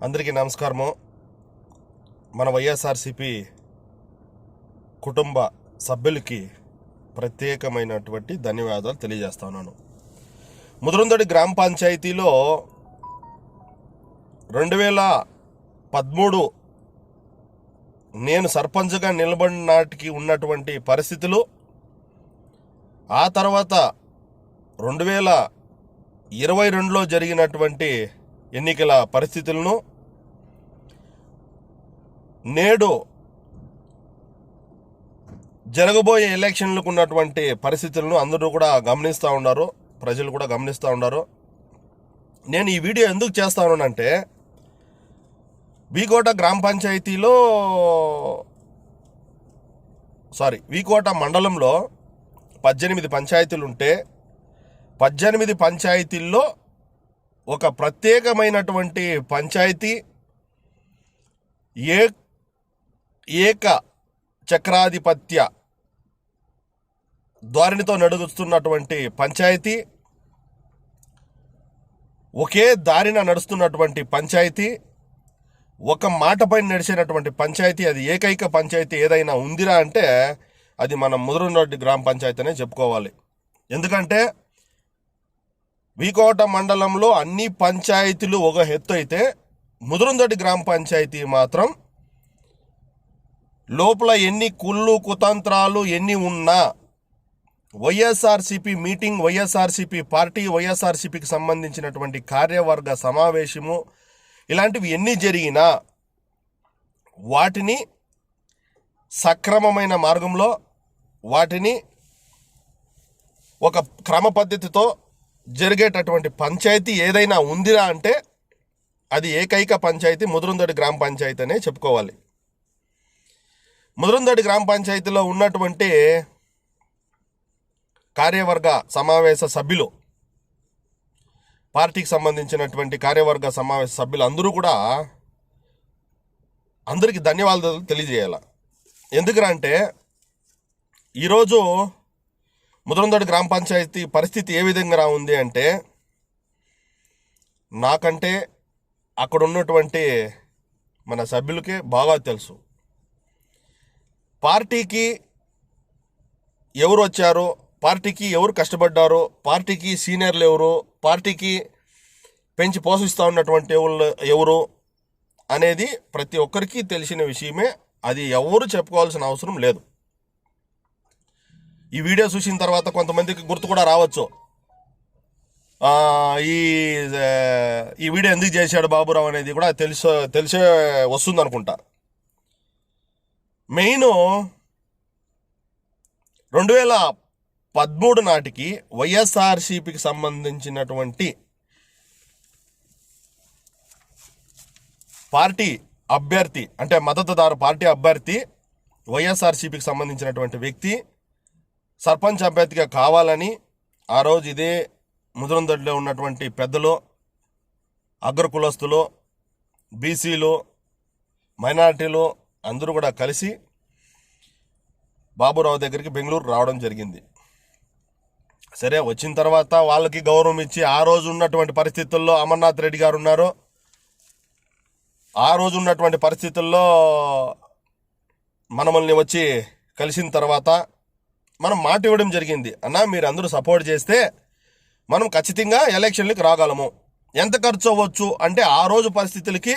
అందరికీ నమస్కారము. మన వైఎస్ఆర్సిపి కుటుంబ సభ్యులకి ప్రత్యేకమైనటువంటి ధన్యవాదాలు తెలియజేస్తున్నాను ముదురుందడి గ్రామ పంచాయతీలో రెండు వేల పదమూడు నేను సర్పంచ్గా నిలబడిన నాటికి ఉన్నటువంటి పరిస్థితులు ఆ తర్వాత రెండు వేల ఇరవై రెండులో జరిగినటువంటి ఎన్నికల పరిస్థితులను నేడు జరగబోయే ఎలక్షన్లకు ఉన్నటువంటి పరిస్థితులను అందరూ కూడా గమనిస్తూ ఉన్నారు. ప్రజలు కూడా గమనిస్తూ ఉన్నారు. నేను ఈ వీడియో ఎందుకు చేస్తానంటే వీకోట గ్రామ పంచాయతీలో సారీ వీకోట మండలంలో పద్దెనిమిది పంచాయతీలు ఉంటే పద్దెనిమిది పంచాయతీల్లో ఒక ప్రత్యేకమైనటువంటి పంచాయతీ ఏ ఏక చక్రాధిపత్య ధోరణితో నడుస్తున్నటువంటి పంచాయతీ ఒకే దారిన నడుస్తున్నటువంటి పంచాయతీ ఒక మాటపై నడిచేటటువంటి పంచాయతీ అది ఏకైక పంచాయతీ ఏదైనా ఉందిరా అంటే అది మన ముదురునోటి గ్రామ పంచాయతీ అనే చెప్పుకోవాలి. ఎందుకంటే వీకోట మండలంలో అన్ని పంచాయతీలు ఒక ఎత్తు అయితే ముదురుందొడ్డి గ్రామ పంచాయతీ మాత్రం లోపల ఎన్ని కుళ్ళు కుతంత్రాలు ఎన్ని ఉన్నా వైఎస్ఆర్సిపి మీటింగ్ వైఎస్ఆర్సిపి పార్టీ వైఎస్ఆర్సిపికి సంబంధించినటువంటి కార్యవర్గ సమావేశము ఇలాంటివి ఎన్ని జరిగినా వాటిని సక్రమమైన మార్గంలో వాటిని ఒక క్రమ పద్ధతితో జరిగేటటువంటి పంచాయతీ ఏదైనా ఉందిరా అంటే అది ఏకైక పంచాయతీ ముదురుందడి గ్రామ పంచాయతీ అనే చెప్పుకోవాలి. ముదురుందడి గ్రామ పంచాయతీలో ఉన్నటువంటి కార్యవర్గ సమావేశ సభ్యులు పార్టీకి సంబంధించినటువంటి కార్యవర్గ సమావేశ సభ్యులు అందరూ కూడా అందరికీ ధన్యవాదాలు తెలియజేయాల. అంటే ఈరోజు ముద్రందడి గ్రామ పంచాయతీ పరిస్థితి ఏ విధంగా ఉంది అంటే నాకంటే అక్కడ ఉన్నటువంటి మన సభ్యులకే బాగా తెలుసు. పార్టీకి ఎవరు వచ్చారో పార్టీకి ఎవరు కష్టపడ్డారో పార్టీకి సీనియర్లు ఎవరు పార్టీకి పెంచి పోషిస్తూ ఉన్నటువంటి ఎవరు అనేది ప్రతి ఒక్కరికి తెలిసిన విషయమే. అది ఎవరు చెప్పుకోవాల్సిన అవసరం లేదు. ఈ వీడియో చూసిన తర్వాత కొంతమందికి గుర్తు కూడా రావచ్చు. ఈ ఈ వీడియో ఎందుకు చేశాడు బాబురావు అనేది కూడా తెలుసు తెలిసే వస్తుంది అనుకుంటా మెయిన్ రెండు వేల పదమూడు నాటికి వైఎస్ఆర్సీపీకి సంబంధించినటువంటి పార్టీ అభ్యర్థి అంటే మద్దతుదారు పార్టీ అభ్యర్థి వైఎస్ఆర్సీపీకి సంబంధించినటువంటి వ్యక్తి సర్పంచ్ అభ్యర్థిగా కావాలని ఆ రోజు ఇదే ముదురందడిలో ఉన్నటువంటి పెద్దలు అగ్ర కులస్తులు బీసీలు మైనారిటీలు అందరూ కూడా కలిసి బాబురావు దగ్గరికి బెంగళూరు రావడం జరిగింది. సరే వచ్చిన తర్వాత వాళ్ళకి గౌరవం ఇచ్చి ఆ రోజు ఉన్నటువంటి పరిస్థితుల్లో అమర్నాథ్ రెడ్డి గారు ఉన్నారు. ఆ రోజు ఉన్నటువంటి పరిస్థితుల్లో మనమల్ని వచ్చి కలిసిన తర్వాత మనం మాట ఇవ్వడం జరిగింది. అన్న మీరు అందరూ సపోర్ట్ చేస్తే మనం ఖచ్చితంగా ఎలక్షన్లకు రాగలము. ఎంత ఖర్చు అవ్వచ్చు అంటే ఆ రోజు పరిస్థితులకి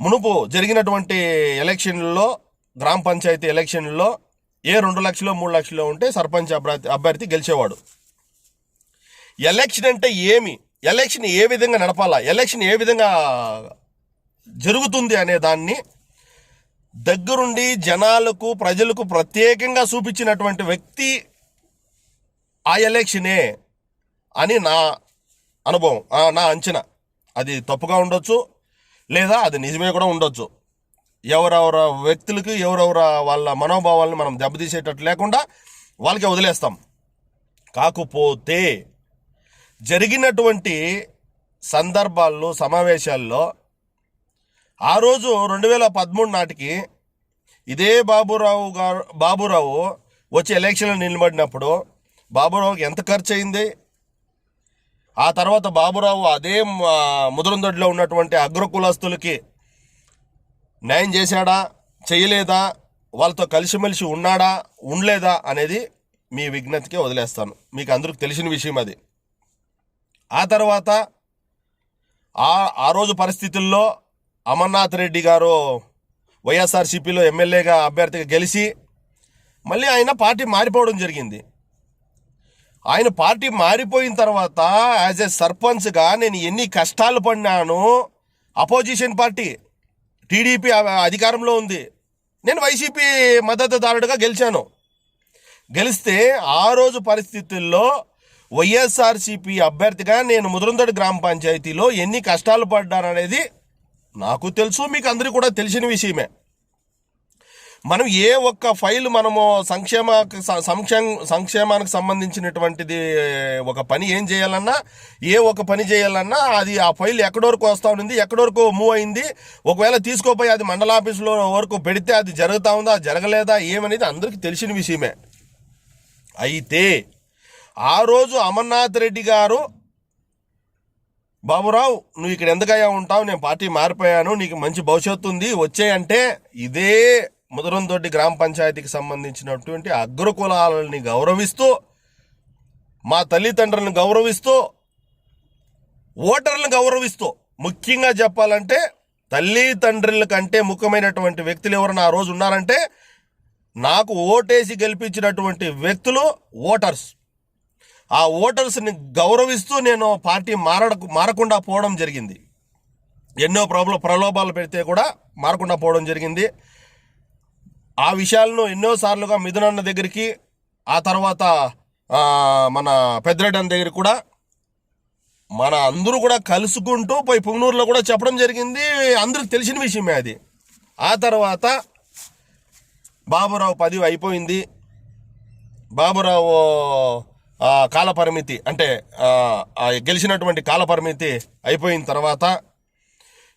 మునుపు జరిగినటువంటి ఎలక్షన్లలో గ్రామ పంచాయతీ ఎలక్షన్లలో ఏ రెండు లక్షలు మూడు లక్షలు ఉంటే సర్పంచ్ అభ్యర్థి అభ్యర్థి గెలిచేవాడు. ఎలక్షన్ అంటే ఏమి? ఎలక్షన్ ఏ విధంగా నడపాలా? ఎలక్షన్ ఏ విధంగా జరుగుతుంది అనే దాన్ని దగ్గరుండి జనాలకు ప్రజలకు ప్రత్యేకంగా చూపించినటువంటి వ్యక్తి ఆ ఎలక్షనే అని నా అనుభవం నా అంచనా. అది తప్పుగా ఉండొచ్చు లేదా అది నిజమే కూడా ఉండొచ్చు. ఎవరెవరు వ్యక్తులకి ఎవరెవరు వాళ్ళ మనోభావాలను మనం దెబ్బతీసేటట్టు లేకుండా వాళ్ళకి వదిలేస్తాం. కాకపోతే జరిగినటువంటి సందర్భాల్లో సమావేశాల్లో ఆ రోజు రెండు వేల పదమూడు నాటికి ఇదే బాబురావు గారు బాబురావు వచ్చి ఎలక్షన్లో నిలబడినప్పుడు బాబురావుకి ఎంత ఖర్చు అయింది? ఆ తర్వాత బాబురావు అదే ఆ, ఉన్నటువంటి అగ్రకులస్తులకి న్యాయం చేశాడా? చేయలేదా? వాళ్ళతో కలిసిమెలిసి ఉన్నాడా? ఉండలేదా? అనేది మీ విజ్ఞతకే వదిలేస్తాను. మీకు అందరికి తెలిసిన విషయం అది. ఆ తర్వాత ఆ ఆ రోజు పరిస్థితుల్లో అమర్నాథ్ రెడ్డి గారు వైఎస్ఆర్సీపీలో ఎమ్మెల్యేగా అభ్యర్థిగా గెలిచి మళ్ళీ ఆయన పార్టీ మారిపోవడం జరిగింది. ఆయన పార్టీ మారిపోయిన తర్వాత యాజ్ ఎ సర్పంచ్గా నేను ఎన్ని కష్టాలు పడినాను అపోజిషన్ పార్టీ టీడీపీ అధికారంలో ఉంది. నేను వైసీపీ మద్దతుదారుడిగా గెలిచాను. గెలిస్తే ఆ రోజు పరిస్థితుల్లో వైఎస్ఆర్సీపీ అభ్యర్థిగా నేను ముదురుందడి గ్రామ పంచాయతీలో ఎన్ని కష్టాలు పడ్డాననేది నాకు తెలుసు మీకు అందరికీ కూడా తెలిసిన విషయమే. మనం ఏ ఒక్క ఫైల్ మనము సంక్షేమ సంక్షేమ సంక్షేమానికి సంబంధించినటువంటిది ఒక పని ఏం చేయాలన్నా ఏ ఒక పని చేయాలన్నా అది ఆ ఫైల్ ఎక్కడి వరకు వస్తూ ఉంది ఎక్కడి వరకు మూవ్ అయింది ఒకవేళ తీసుకోపోయి అది మండల ఆఫీసులో వరకు పెడితే అది జరుగుతూ ఉందా జరగలేదా ఏమనేది అందరికీ తెలిసిన విషయమే. అయితే ఆ రోజు అమర్నాథ్ రెడ్డి గారు బాబురావు నువ్వు ఇక్కడ ఎందుకయ్యా ఉంటావు? నేను పార్టీ మారిపోయాను నీకు మంచి భవిష్యత్తు ఉంది వచ్చేయంటే ఇదే ముదరంతోటి గ్రామ పంచాయతీకి సంబంధించినటువంటి అగ్రకులాలని గౌరవిస్తూ మా తల్లిదండ్రులను గౌరవిస్తూ ఓటర్లను గౌరవిస్తూ ముఖ్యంగా చెప్పాలంటే తల్లిదండ్రుల కంటే ముఖ్యమైనటువంటి వ్యక్తులు ఎవరైనా ఆ రోజు ఉన్నారంటే నాకు ఓటేసి గెలిపించినటువంటి వ్యక్తులు ఓటర్స్. ఆ ఓటర్స్ని గౌరవిస్తూ నేను పార్టీ మారడ మారకుండా పోవడం జరిగింది. ఎన్నో ప్రబల ప్రలోభాలు పెడితే కూడా మారకుండా పోవడం జరిగింది. ఆ విషయాలను ఎన్నోసార్లుగా మిథునన్న దగ్గరికి ఆ తర్వాత మన పెద్దరెడ్డి అన్న దగ్గర కూడా మన అందరూ కూడా కలుసుకుంటూ పోయి పుంగనూరులో కూడా చెప్పడం జరిగింది. అందరికి తెలిసిన విషయమే అది. ఆ తర్వాత బాబురావు పదివి అయిపోయింది. బాబురావు కాలపరిమితి అంటే గెలిచినటువంటి కాలపరిమితి అయిపోయిన తర్వాత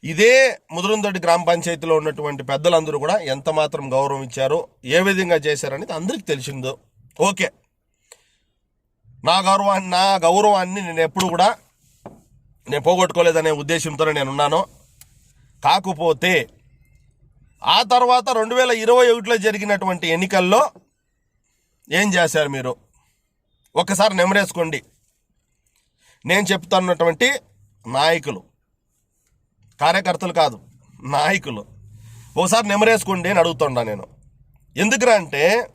ఇదే ముదురుందొడ్డి గ్రామ పంచాయతీలో ఉన్నటువంటి పెద్దలందరూ కూడా ఎంత మాత్రం గౌరవం ఇచ్చారు ఏ విధంగా చేశారనేది అందరికీ తెలిసిందో. ఓకే. నా గౌరవాన్ని నా గౌరవాన్ని నేను ఎప్పుడు కూడా నేను పోగొట్టుకోలేదనే ఉద్దేశంతోనే నేను ఉన్నాను. కాకపోతే ఆ తర్వాత రెండు వేల ఇరవై ఒకటిలో జరిగినటువంటి ఎన్నికల్లో ఏం చేశారు మీరు? ఒక్కసారి నెమరేసుకోండి. నేను చెప్తున్నటువంటి నాయకులు కార్యకర్తలు కాదు నాయకులు. ఒకసారి నెమరేసుకోండి అని అడుగుతుండా నేను. ఎందుకురా అంటే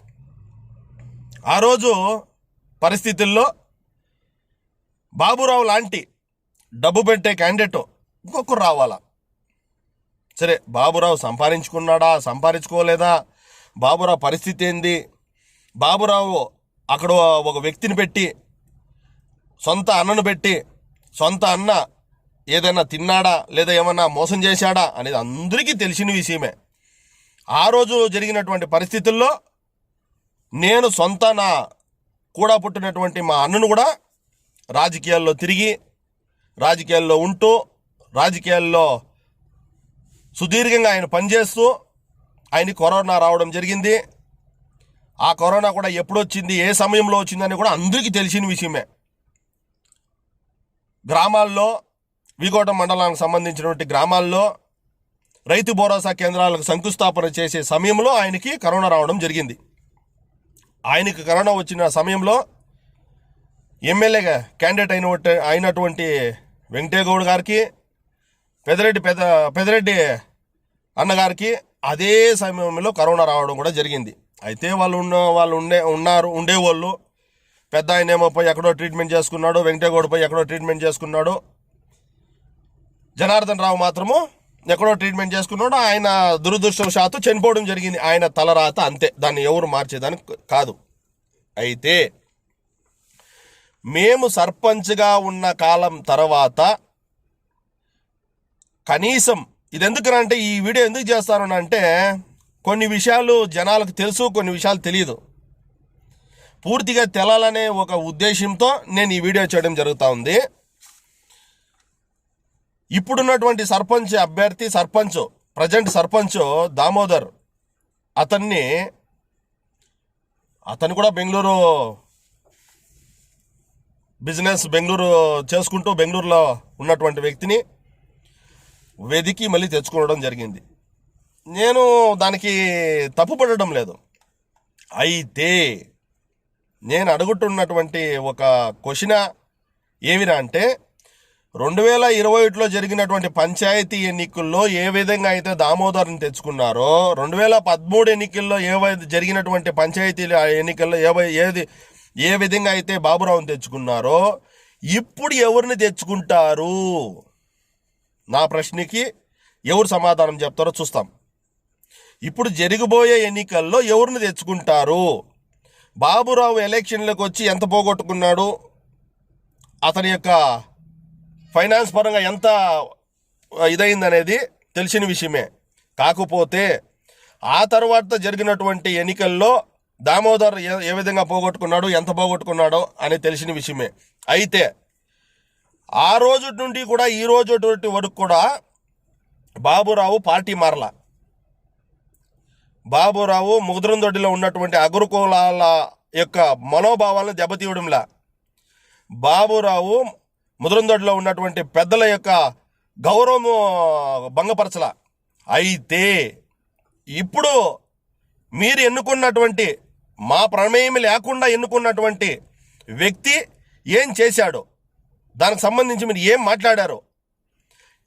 ఆ రోజు పరిస్థితుల్లో బాబురావు లాంటి డబ్బు పెట్టే క్యాండిడేట్ ఇంకొకరు రావాలా? సరే బాబురావు సంపాదించుకున్నాడా? సంపాదించుకోలేదా? బాబురావు పరిస్థితి ఏంది? బాబురావు అక్కడ ఒక వ్యక్తిని పెట్టి సొంత అన్నను పెట్టి సొంత అన్న ఏదైనా తిన్నాడా లేదా ఏమన్నా మోసం చేశాడా అనేది అందరికీ తెలిసిన విషయమే. ఆ రోజు జరిగినటువంటి పరిస్థితుల్లో నేను సొంత నా కూడా పుట్టినటువంటి మా అన్నను కూడా రాజకీయాల్లో తిరిగి రాజకీయాల్లో ఉంటూ రాజకీయాల్లో సుదీర్ఘంగా ఆయన పనిచేస్తూ ఆయన కరోనా రావడం జరిగింది. ఆ కరోనా కూడా ఎప్పుడొచ్చింది ఏ సమయంలో వచ్చిందని కూడా అందరికీ తెలిసిన విషయమే. గ్రామాల్లో వికోటం మండలానికి సంబంధించినటువంటి గ్రామాల్లో రైతు భరోసా కేంద్రాలకు శంకుస్థాపన చేసే సమయంలో ఆయనకి కరోనా రావడం జరిగింది. ఆయనకి కరోనా వచ్చిన సమయంలో ఎమ్మెల్యేగా క్యాండిడేట్ అయిన అయినటువంటి వెంకటేగౌడ్ గారికి పెదరెడ్డి పెద పెదరెడ్డి అన్నగారికి అదే సమయంలో కరోనా రావడం కూడా జరిగింది. అయితే వాళ్ళు ఉన్న వాళ్ళు ఉండే ఉన్నారు ఉండేవాళ్ళు. పెద్ద ఆయన ఏమో పోయి ఎక్కడో ట్రీట్మెంట్ చేసుకున్నాడు వెంకటేగౌడ్ పోయి ఎక్కడో ట్రీట్మెంట్ చేసుకున్నాడు. జనార్దన్ రావు మాత్రము ఎక్కడో ట్రీట్మెంట్ చేసుకున్నాడు. ఆయన దురదృష్టవశాత్తు చనిపోవడం జరిగింది. ఆయన తలరాత అంతే. దాన్ని ఎవరు మార్చేదానికి కాదు. అయితే మేము సర్పంచ్గా ఉన్న కాలం తర్వాత కనీసం ఇది ఎందుకనంటే ఈ వీడియో ఎందుకు చేస్తానంటే కొన్ని విషయాలు జనాలకు తెలుసు కొన్ని విషయాలు తెలియదు పూర్తిగా తెలాలనే ఒక ఉద్దేశంతో నేను ఈ వీడియో చేయడం జరుగుతూ ఉంది. ఇప్పుడున్నటువంటి సర్పంచ్ అభ్యర్థి సర్పంచ్ ప్రజెంట్ సర్పంచ్ దామోదర్ అతన్ని అతను కూడా బెంగళూరు బిజినెస్ బెంగళూరు చేసుకుంటూ బెంగళూరులో ఉన్నటువంటి వ్యక్తిని వెదికి మళ్ళీ తెచ్చుకోవడం జరిగింది. నేను దానికి తప్పుపడడం లేదు. అయితే నేను అడుగుతున్నటువంటి ఒక క్వశ్చన ఏమిరా అంటే రెండు వేల ఇరవై ఒకటిలో జరిగినటువంటి పంచాయతీ ఎన్నికల్లో ఏ విధంగా అయితే దామోదర్ని తెచ్చుకున్నారో రెండు వేల పదమూడు ఎన్నికల్లో ఏవైతే జరిగినటువంటి పంచాయతీ ఎన్నికల్లో ఏవై ఏది ఏ విధంగా అయితే బాబురావుని తెచ్చుకున్నారో ఇప్పుడు ఎవరిని తెచ్చుకుంటారు? నా ప్రశ్నకి ఎవరు సమాధానం చెప్తారో చూస్తాం. ఇప్పుడు జరగబోయే ఎన్నికల్లో ఎవరిని తెచ్చుకుంటారు? బాబురావు ఎలక్షన్లకు వచ్చి ఎంత పోగొట్టుకున్నాడు? అతని యొక్క ఫైనాన్స్ పరంగా ఎంత ఇదైందనేది తెలిసిన విషయమే. కాకపోతే ఆ తర్వాత జరిగినటువంటి ఎన్నికల్లో దామోదర్ ఏ ఏ విధంగా పోగొట్టుకున్నాడు ఎంత పోగొట్టుకున్నాడో అని తెలిసిన విషయమే. అయితే ఆ రోజు నుండి కూడా ఈ రోజు వరకు కూడా బాబురావు పార్టీ మారలా. బాబురావు ముద్రందొడ్డిలో ఉన్నటువంటి అగ్రకులాల యొక్క మనోభావాలను దెబ్బతీయడంలా. బాబురావు ముద్రందొడ్డిలో ఉన్నటువంటి పెద్దల యొక్క గౌరవము భంగపరచల. అయితే ఇప్పుడు మీరు ఎన్నుకున్నటువంటి మా ప్రమేయం లేకుండా ఎన్నుకున్నటువంటి వ్యక్తి ఏం చేశాడు? దానికి సంబంధించి మీరు ఏం మాట్లాడారు?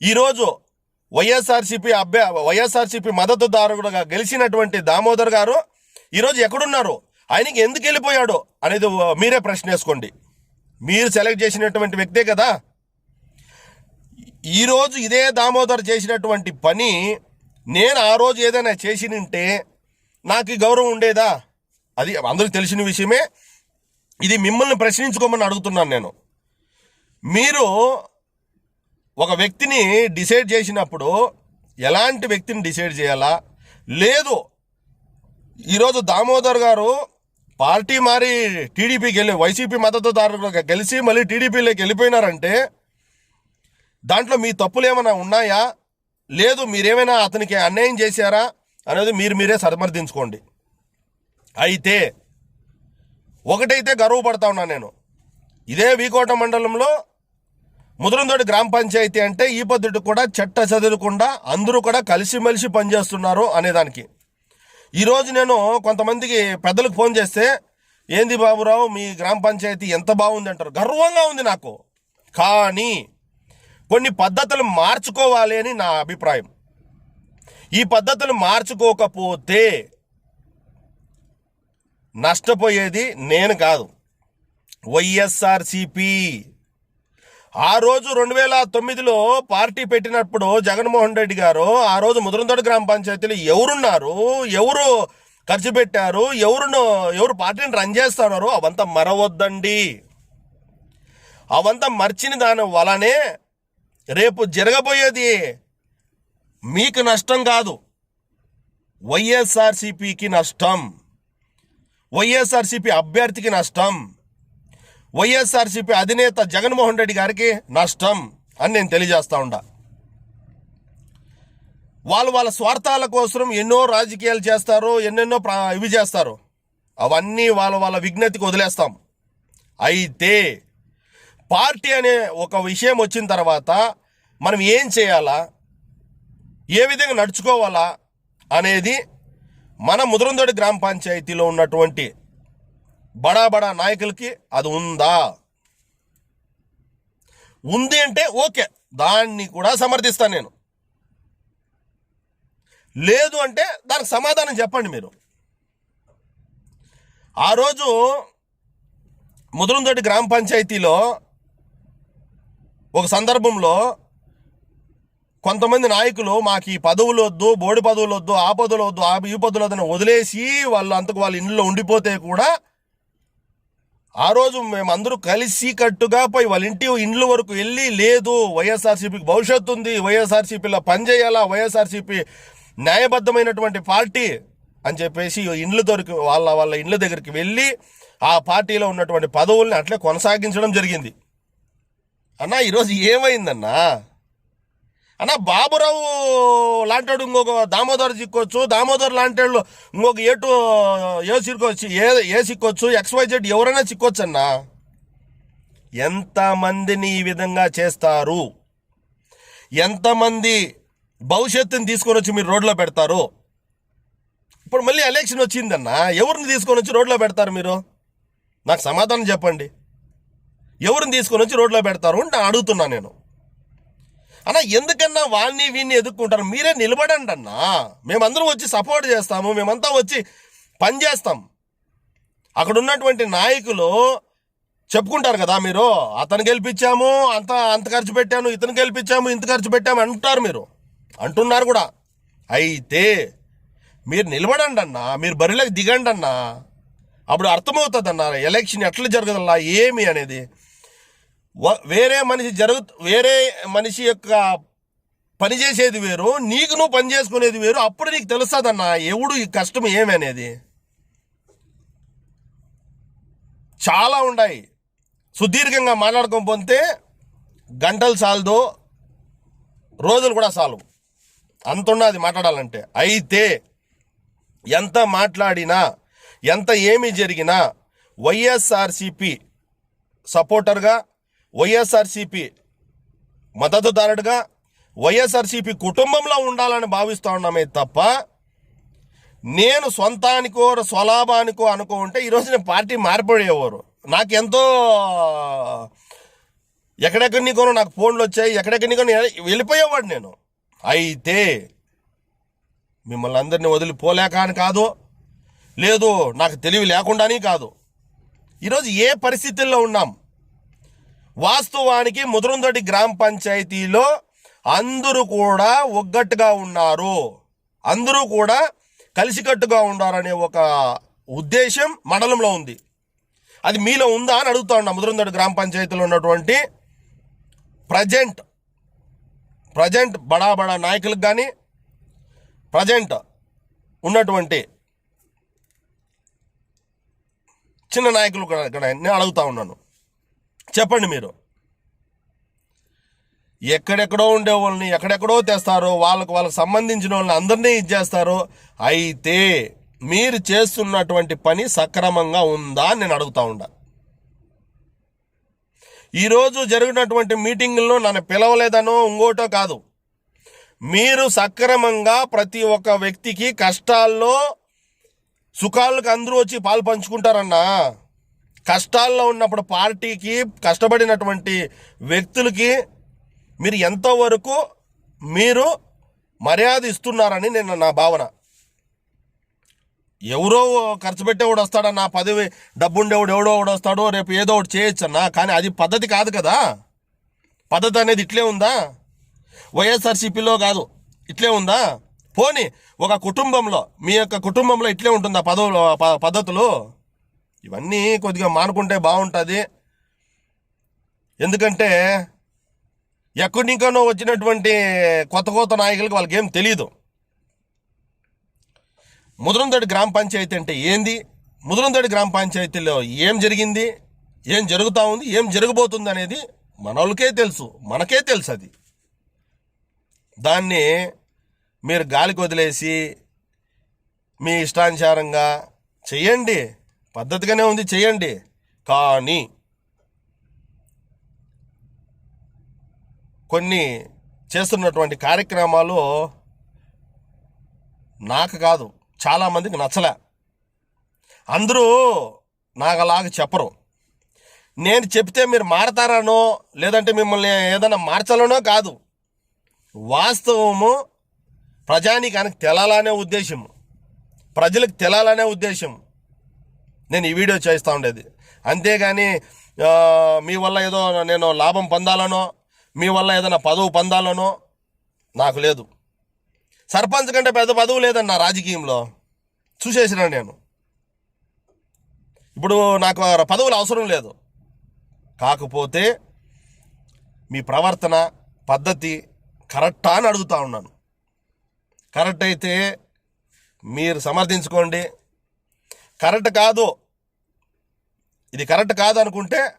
ఈరోజు వైఎస్ఆర్సీపీ అభ్య వైఎస్ఆర్సీపీ మద్దతుదారుడుగా గెలిచినటువంటి దామోదర్ గారు ఈరోజు ఎక్కడున్నారు? ఆయనకి ఎందుకు వెళ్ళిపోయాడు అనేది మీరే ప్రశ్న వేసుకోండి మీరు సెలెక్ట్ చేసినటువంటి వ్యక్తే కదా. ఈరోజు ఇదే దామోదర్ చేసినటువంటి పని నేను ఆ రోజు ఏదైనా చేసినంటే నాకు ఈ గౌరవం ఉండేదా? అది అందరికి తెలిసిన విషయమే. ఇది మిమ్మల్ని ప్రశ్నించుకోమని అడుగుతున్నాను నేను. మీరు ఒక వ్యక్తిని డిసైడ్ చేసినప్పుడు ఎలాంటి వ్యక్తిని డిసైడ్ చేయాలా? లేదు. ఈరోజు దామోదర్ గారు పార్టీ మారి టీడీపీకి వెళ్ళి వైసీపీ మద్దతుదారులుగా గెలిచి మళ్ళీ టీడీపీలోకి వెళ్ళిపోయినారంటే దాంట్లో మీ తప్పులు ఏమైనా ఉన్నాయా? లేదు మీరేమైనా అతనికి అన్యాయం చేశారా? అనేది మీరు మీరే సమర్థించుకోండి అయితే ఒకటైతే గర్వపడతా ఉన్నా నేను. ఇదే వీకోట మండలంలో ముదురందోడి గ్రామ పంచాయతీ అంటే ఈ పద్ధతి కూడా చెట్ట చదువుకుండా అందరూ కూడా కలిసిమెలిసి పనిచేస్తున్నారు అనేదానికి. ఈరోజు నేను కొంతమందికి పెద్దలకు ఫోన్ చేస్తే ఏంది బాబురావు మీ గ్రామ పంచాయతీ ఎంత బాగుంది? అంటారు. గర్వంగా ఉంది నాకు. కానీ కొన్ని పద్ధతులు మార్చుకోవాలి అని నా అభిప్రాయం. ఈ పద్ధతులు మార్చుకోకపోతే నష్టపోయేది నేను కాదు. వైఎస్ఆర్సిపి ఆ రోజు రెండు వేల తొమ్మిదిలో పార్టీ పెట్టినప్పుడు జగన్మోహన్ రెడ్డి గారు ఆ రోజు ముద్రంతోటి గ్రామ పంచాయతీలో ఎవరున్నారు ఎవరు ఖర్చు పెట్టారు ఎవరును ఎవరు పార్టీని రన్ చేస్తున్నారు అవంతా మరవద్దండి. అవంతా మర్చిన దాని వలనే రేపు జరగబోయేది మీకు నష్టం కాదు. వైఎస్ఆర్సిపికి నష్టం. వైఎస్ఆర్సిపి అభ్యర్థికి నష్టం. వైఎస్ఆర్సీపీ అధినేత జగన్మోహన్ రెడ్డి గారికి నష్టం అని నేను తెలియజేస్తా ఉండా. వాళ్ళు వాళ్ళ స్వార్థాల కోసం ఎన్నో రాజకీయాలు చేస్తారు ఎన్నెన్నో ప్రా- ఇవి చేస్తారు అవన్నీ వాళ్ళ వాళ్ళ విజ్ఞతకి వదిలేస్తాం. అయితే పార్టీ అనే ఒక విషయం వచ్చిన తర్వాత మనం ఏం చేయాలా? ఏ విధంగా నడుచుకోవాలా? అనేది మన ముద్రందోడి గ్రామ పంచాయతీలో ఉన్నటువంటి బడా బడా నాయకులకి అది ఉందా? ఉంది అంటే ఓకే. దాన్ని కూడా సమర్థిస్తాను నేను. లేదు అంటే దానికి సమాధానం చెప్పండి మీరు. ఆ రోజు ముదురుందొడ్డి గ్రామ పంచాయతీలో ఒక సందర్భంలో కొంతమంది నాయకులు మాకు ఈ పదవులు వద్దు బోడి పదవులు వద్దు ఆ పదవులు వద్దు ఆ ఈ పదవులు వద్దని వదిలేసి వాళ్ళు అంతకు వాళ్ళ ఇంట్లో ఉండిపోతే కూడా ఆ రోజు మేమందరూ కలిసి కట్టుగా పోయి వాళ్ళ ఇంటి ఇండ్ల వరకు వెళ్ళి లేదు వైఎస్ఆర్సీపీకి భవిష్యత్తు ఉంది వైఎస్ఆర్సీపీలో పనిచేయాలా వైఎస్ఆర్సీపీ న్యాయబద్ధమైనటువంటి పార్టీ అని చెప్పేసి ఇండ్ల దొరికి వాళ్ళ వాళ్ళ ఇండ్ల దగ్గరికి వెళ్ళి ఆ పార్టీలో ఉన్నటువంటి పదవుల్ని అట్లే కొనసాగించడం జరిగింది. అన్నా ఈరోజు ఏమైందన్నా? అన్న బాబురావు లాంటాడు ఇంకొక దామోదర్ చిక్కొచ్చు దామోదర్ లాంటాడు ఇంకొక ఏటు ఏ చిక్కొచ్చు ఏ ఏ చిక్కొచ్చు ఎక్స్వైజెడ్ ఎవరైనా చిక్కొచ్చు అన్న. ఎంతమందిని ఈ విధంగా చేస్తారు? ఎంతమంది భవిష్యత్తుని తీసుకొని వచ్చి మీరు రోడ్లో పెడతారు? ఇప్పుడు మళ్ళీ ఎలక్షన్ వచ్చిందన్న ఎవరిని తీసుకొని వచ్చి రోడ్లో పెడతారు మీరు? నాకు సమాధానం చెప్పండి. ఎవరిని తీసుకొని వచ్చి రోడ్లో పెడతారు? అంటే అడుగుతున్నా నేను. అన్న ఎందుకన్నా వాణ్ణి వీణ్ణి ఎదుర్కొంటారు? మీరే నిలబడండి అన్నా. మేమందరం వచ్చి సపోర్ట్ చేస్తాము మేమంతా వచ్చి పని చేస్తాం. అక్కడ ఉన్నటువంటి నాయకులు చెప్పుకుంటారు కదా మీరు అతను గెలిపించాము అంత అంత ఖర్చు పెట్టాను ఇతను గెలిపించాము ఇంత ఖర్చు పెట్టాము అంటారు మీరు. అంటున్నారు కూడా. అయితే మీరు నిలబడండి అన్నా మీరు బరిలోకి దిగండి అన్నా. అప్పుడు అర్థమవుతుంది అన్న ఎలక్షన్ ఎట్లా జరగదల్లా ఏమి అనేది? వేరే మనిషి జరుగు వేరే మనిషి యొక్క పని చేసేది వేరు నీకు నువ్వు పని చేసుకునేది వేరు అప్పుడు నీకు తెలుస్తుందన్న ఎవడు ఈ కష్టం ఏమనేది? అనేది చాలా ఉన్నాయి సుదీర్ఘంగా మాట్లాడుకోకపోతే గంటలు చాలదు రోజులు కూడా చాలు అంత ఉన్నది మాట్లాడాలంటే. అయితే ఎంత మాట్లాడినా ఎంత ఏమి జరిగినా వైఎస్ఆర్సిపి సపోర్టర్గా వైఎస్ఆర్సిపి మద్దతుదారుడుగా వైఎస్ఆర్సిపి కుటుంబంలో ఉండాలని భావిస్తూ ఉన్నామే తప్ప నేను సొంతానికో స్వలాభానికో అనుకో ఉంటే ఈరోజు నేను పార్టీ మారిపోయేవారు. నాకెంతో కొనో నాకు ఫోన్లు వచ్చాయి ఎక్కడెక్కడికో వెళ్ళిపోయేవాడు నేను. అయితే మిమ్మల్ని అందరినీ వదిలిపోలేక అని కాదు లేదు నాకు తెలివి లేకుండానే కాదు. ఈరోజు ఏ పరిస్థితుల్లో ఉన్నాం? వాస్తవానికి ముదురుందొడ్డి గ్రామ పంచాయతీలో అందరూ కూడా ఒగ్గట్టుగా ఉన్నారు. అందరూ కూడా కలిసికట్టుగా ఉండాలనే ఒక ఉద్దేశం మండలంలో ఉంది. అది మీలో ఉందా అని అడుగుతా ఉన్నా ముదురుందొడ్డి గ్రామ పంచాయతీలో ఉన్నటువంటి ప్రజెంట్ ప్రజెంట్ బడా బడా నాయకులకు కానీ ప్రజెంట్ ఉన్నటువంటి చిన్న నాయకులు ఇక్కడ నేను అడుగుతా ఉన్నాను. చెప్పండి మీరు. ఎక్కడెక్కడో ఉండే వాళ్ళని ఎక్కడెక్కడో తెస్తారో వాళ్ళకు వాళ్ళకి సంబంధించిన వాళ్ళని అందరినీ ఇచ్చేస్తారు అయితే మీరు చేస్తున్నటువంటి పని సక్రమంగా ఉందా అని నేను అడుగుతా ఉండా. ఈరోజు జరిగినటువంటి మీటింగుల్లో నన్ను పిలవలేదనో ఇంకోటో కాదు. మీరు సక్రమంగా ప్రతి ఒక్క వ్యక్తికి కష్టాల్లో సుఖాలకు అందరూ వచ్చి పాలు పంచుకుంటారన్నా. కష్టాల్లో ఉన్నప్పుడు పార్టీకి కష్టపడినటువంటి వ్యక్తులకి మీరు ఎంతవరకు మీరు మర్యాద ఇస్తున్నారని నేను నా భావన. ఎవరో ఖర్చు పెట్టేవాడు వస్తాడన్నా పదవి డబ్బుండేవాడు ఎవడో ఒకడు వస్తాడో రేపు ఏదో ఒకటి చేయొచ్చన్నా? కానీ అది పద్ధతి కాదు కదా. పద్ధతి అనేది ఇట్లే ఉందా? వైఎస్ఆర్సీపీలో కాదు. ఇట్లే ఉందా? పోని ఒక కుటుంబంలో మీ యొక్క కుటుంబంలో ఇట్లే ఉంటుందా పదవులు ప- పద్ధతులు? ఇవన్నీ కొద్దిగా మానుకుంటే బాగుంటుంది. ఎందుకంటే ఎక్కడి నుంకనో వచ్చినటువంటి కొత్త కొత్త నాయకులకు వాళ్ళకి ఏం తెలియదు ముదురందడి గ్రామ పంచాయతీ అంటే ఏంది? ముదురందడి గ్రామ పంచాయతీలో ఏం జరిగింది? ఏం జరుగుతూ ఉంది? ఏం జరగబోతుంది అనేది మన వాళ్ళకే తెలుసు. మనకే తెలుసు అది. దాన్ని మీరు గాలికి వదిలేసి మీ ఇష్టానుసారంగా చెయ్యండి పద్ధతిగానే ఉంది చేయండి. కానీ కొన్ని చేస్తున్నటువంటి కార్యక్రమాలు నాకు కాదు చాలామందికి నచ్చలే. అందరూ నాకు అలాగ చెప్పరు. నేను చెప్తే మీరు మారతారనో లేదంటే మిమ్మల్ని ఏదైనా మార్చాలనో కాదు. వాస్తవము ప్రజానీకానికి తెలాలనే ఉద్దేశం ప్రజలకు తెలాలనే ఉద్దేశం నేను ఈ వీడియో చేస్తూ ఉండేది. అంతేగాని మీ వల్ల ఏదో నేను లాభం పొందాలనో మీ వల్ల ఏదైనా పదవు పొందాలనో నాకు లేదు. సర్పంచ్ కంటే పెద్ద పదవు లేదన్న రాజకీయంలో. చూసేసిన నేను. ఇప్పుడు నాకు పదవులు అవసరం లేదు. కాకపోతే మీ ప్రవర్తన పద్ధతి కరెక్టా అని అడుగుతా ఉన్నాను. కరెక్ట్ అయితే మీరు సమర్థించుకోండి. కరెక్ట్ కాదు ఇది కరెక్ట్ కాదనుకుంటే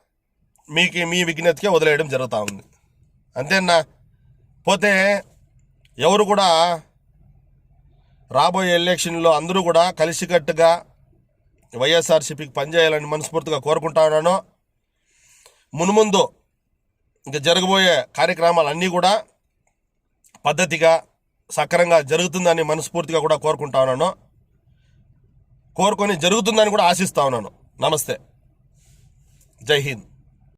మీకు మీ విజ్ఞతకే వదిలేయడం జరుగుతూ ఉంది. అంతేనా? పోతే ఎవరు కూడా రాబోయే ఎలక్షన్లో అందరూ కూడా కలిసికట్టుగా వైఎస్ఆర్సీపీకి పనిచేయాలని మనస్ఫూర్తిగా కోరుకుంటా ఉన్నాను. మునుముందు ఇంకా జరగబోయే కార్యక్రమాలన్నీ కూడా పద్ధతిగా సక్రంగా జరుగుతుందని మనస్ఫూర్తిగా కూడా కోరుకుంటా ఉన్నాను. కోరుకొని జరుగుతుందని కూడా ఆశిస్తా ఉన్నాను. నమస్తే. Jai Hind.